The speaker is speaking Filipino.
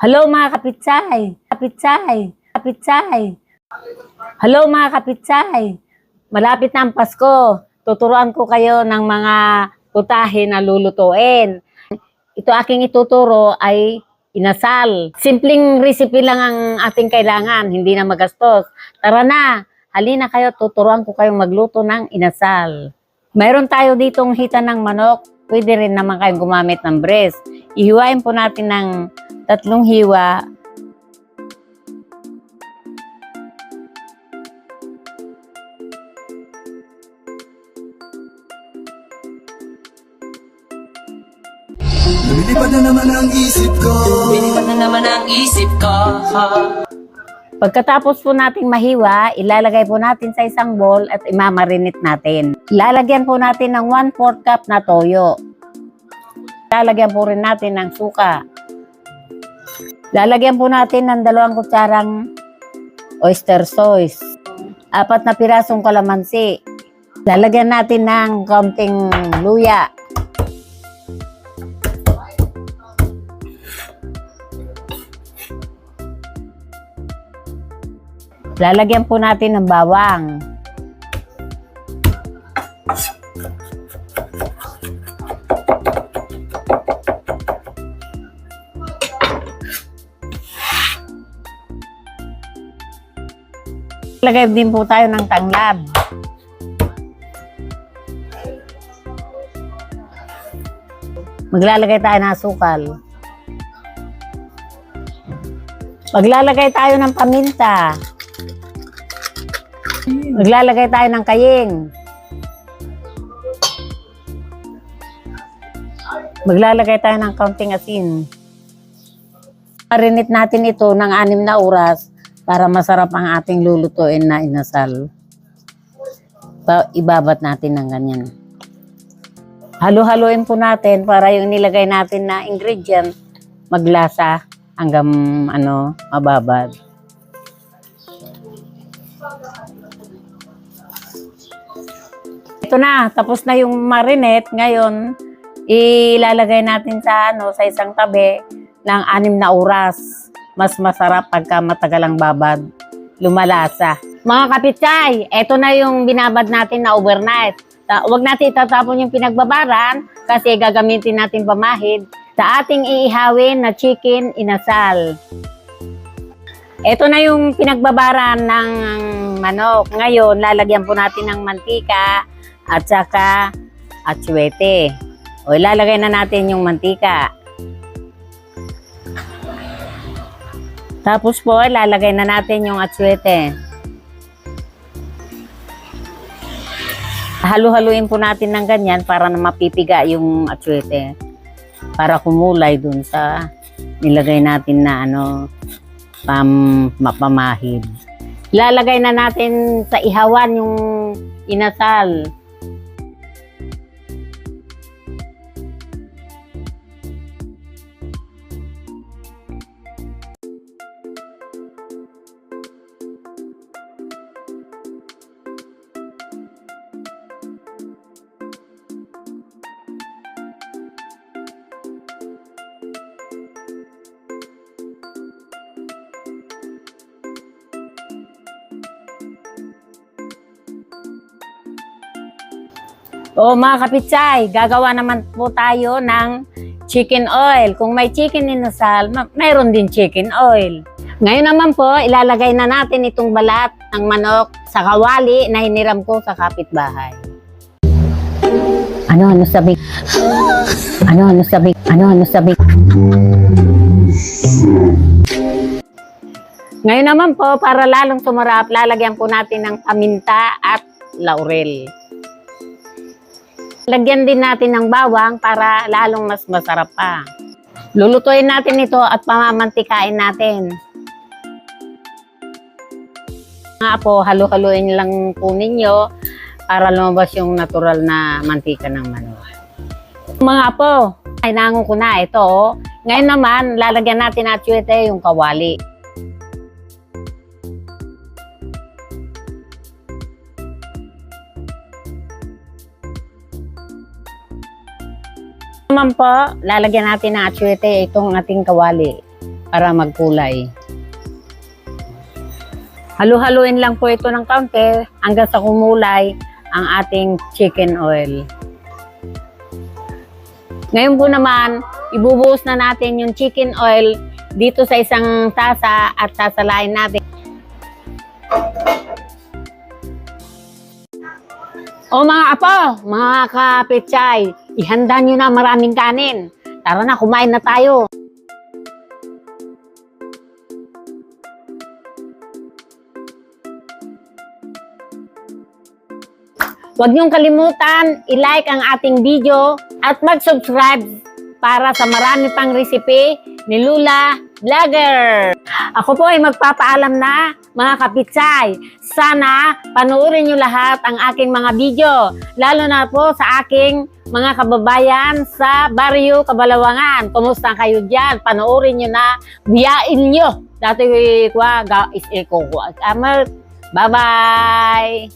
Hello mga kapitsay, kapitsay, kapitsay. Hello mga kapitsay. Malapit na ang Pasko. Tuturuan ko kayo ng mga putahe na lulutuin. Ito aking ituturo ay inasal. Simpleng recipe lang ang ating kailangan, hindi na magastos. Tara na, halina kayo, tuturuan ko kayong magluto ng inasal. Mayroon tayo ditong hita ng manok. Pwede rin naman kayong gumamit ng breast. Ihiwain po natin ng tatlong hiwa. Lumilipad na naman ang isip ko Binibad na naman ang isip ko Pagkatapos po nating mahiwa, ilalagay po natin sa isang bowl at imamarinate natin. Lalagyan po natin ng 1-4 cup na toyo. Lalagyan po rin natin ng suka. Lalagyan po natin ng dalawang kutsarang oyster sauce. Apat na pirasong kalamansi. Lalagyan natin ng kaunting luya. Lalagyan po natin ng bawang. Lagay din po tayo ng tanglad. Maglalagay tayo ng asukal. Maglalagay tayo ng paminta. Maglalagay tayo ng kaying. Maglalagay tayo ng kaunting asin. Marinate natin ito ng anim na oras para masarap ang ating lulutuin na inasal. Pa, ibabat natin ng ganyan. Halo-haloin po natin para yung nilagay natin na ingredient maglasa hanggang ano, mababad. Ito na, tapos na yung marinate. Ngayon, ilalagay natin sa ano sa isang tabi ng anim na oras. Mas masarap pagka matagal ang babad. Lumalasa. Mga kapitay, eto na yung binabad natin na overnight. Ta- Huwag natin itatapon yung pinagbabaran kasi gagamitin natin pamahid sa ating iihawin na chicken inasal. Ito na yung pinagbabaran ng manok. Ngayon, lalagyan po natin ng mantika at saka atsuete. O ilalagay na natin yung mantika. Tapos po, ilalagay na natin yung atsuete. Halu-haluin po natin ng ganyan para na mapipiga yung atsuete. Para kumulay dun sa nilagay natin na ano, pam, mapamahid. Lalagay na natin sa ihawan yung inasal. O mga kapitsay, gagawa naman po tayo ng chicken oil. Kung may chicken inasal, ma- mayroon din chicken oil. Ngayon naman po, ilalagay na natin itong balat ng manok sa kawali na hiniram ko sa kapitbahay. Ano, ano sabi? Ano, ano sabi? Ano, ano sabi? Ngayon naman po, para lalong sumarap, lalagyan po natin ng paminta at laurel. Lagyan din natin ng bawang para lalong mas masarap pa. Lulutuin natin ito at pamamantikain natin. Mga po, halo-haloin lang po ninyo para lumabas yung natural na mantika ng manok. Mga po, ay nango ko na ito. oh. Ngayon naman, lalagyan natin at yung kawali. Naman po, lalagyan natin ng atsuete itong ating kawali. para magkulay. Halu-haluin lang po ito ng kaunti hanggang sa kumulay ang ating chicken oil. Ngayon po naman, ibubuhos na natin yung chicken oil dito sa isang tasa at sasalain natin. O mga apo, mga kapitchay, ihanda nyo na maraming kanin. Tara na, kumain na tayo. Huwag niyong kalimutan, i-like ang ating video at mag-subscribe para sa marami pang recipe ni Lula Vlogger. Ako po ay magpapaalam na mga kapitsay. Sana panoorin niyo lahat ang aking mga video, lalo na po sa aking mga kababayan sa Barrio Kabalawangan. Kumusta kayo diyan? Panoorin niyo na, biyain niyo. Dati ko ga is ko. Bye-bye!